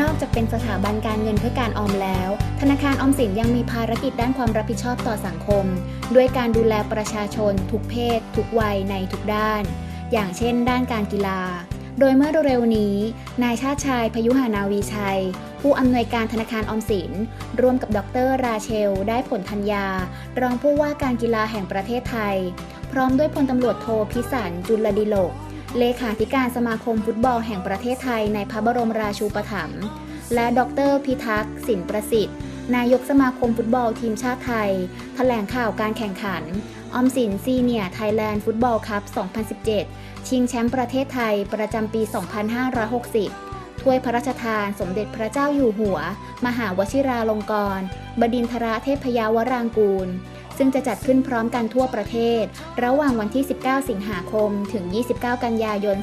นอกจากเป็นสถาบันการเงินเพื่อการออมแล้ว ธนาคารออมสินยังมีภารกิจด้านความรับผิดชอบต่อสังคม ด้วยการดูแลประชาชน ทุกเพศ ทุกวัยในทุกด้าน อย่างเช่น ด้านการกีฬา โดยเมื่อเร็วๆนี้ นายชาติชายพยุหานาวีชัย ผู้อำนวยการธนาคารออมสิน ร่วมกับดรราเชล ได้ผลธัญญารองผู้ว่าการกีฬาแห่งประเทศไทย พร้อมด้วยพลตำรวจโทพิสันจุลดิโลก เลขาธิการสมาคมฟุตบอลแห่งประเทศไทยในพระบรมราชูปถัมภ์และดรพิทักษ์สินประสิทธิ์ นายกสมาคมฟุตบอลทีมชาติไทย แถลงข่าวการแข่งขัน ออมสินซีเนียไทยแลนด์ฟุตบอลคัพ 2017 ชิงแชมป์ประเทศไทยประจำปี 2560 ถ้วยพระราชทานสมเด็จพระเจ้าอยู่หัว มหาวชิราลงกรณบดินทรเทพยาวรางกูล ซึ่งจะจัดขึ้นพร้อมกันทั่วประเทศ ระหว่างวันที่ 19 สิงหาคม ถึง 29 กันยายน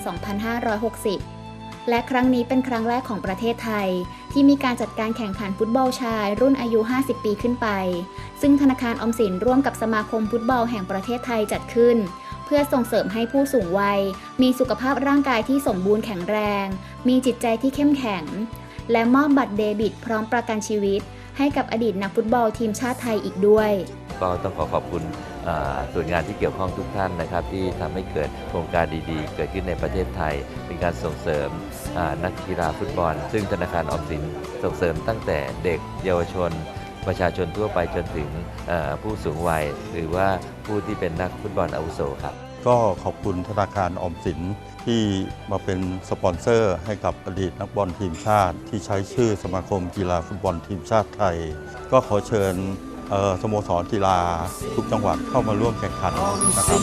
2560 และครั้งนี้เป็นครั้งแรกของประเทศไทย ที่มีการจัดการแข่งขันฟุตบอลชาย รุ่นอายุ 50 ปีขึ้นไป ซึ่งธนาคารอมสินร่วมกับสมาคมฟุตบอลแห่งประเทศไทยจัดขึ้น เพื่อส่งเสริมให้ผู้สูงวัย มีสุขภาพร่างกายที่สมบูรณ์แข็งแรง มีจิตใจที่เข้มแข็ง และมอบบัตรเดบิต พร้อมประกันชีวิตให้กับอดีตนักฟุตบอลทีมชาติไทยอีกด้วย ก็ต้องขอขอบคุณส่วนงานที่เกี่ยวข้องทุกท่านนะครับ ที่ทำให้เกิดโครงการดีๆ เกิดขึ้นในประเทศไทย เป็นการส่งเสริมนักกีฬาฟุตบอล ซึ่งธนาคารออมสินส่งเสริมตั้งแต่เด็กเยาวชนประชาชนทั่วไปจนถึงผู้สูงวัย หรือว่าผู้ที่เป็นนักฟุตบอลอาวุโสครับ ก็ขอบคุณธนาคารออมสินที่มาเป็นสปอนเซอร์ให้กับอดีตนักบอลทีมชาติ ที่ใช้ชื่อสมาคมกีฬาฟุตบอลทีมชาติไทย ก็ขอเชิญ สโมสรกีฬาทุกจังหวัดเข้ามาร่วมแข่งขันนะครับ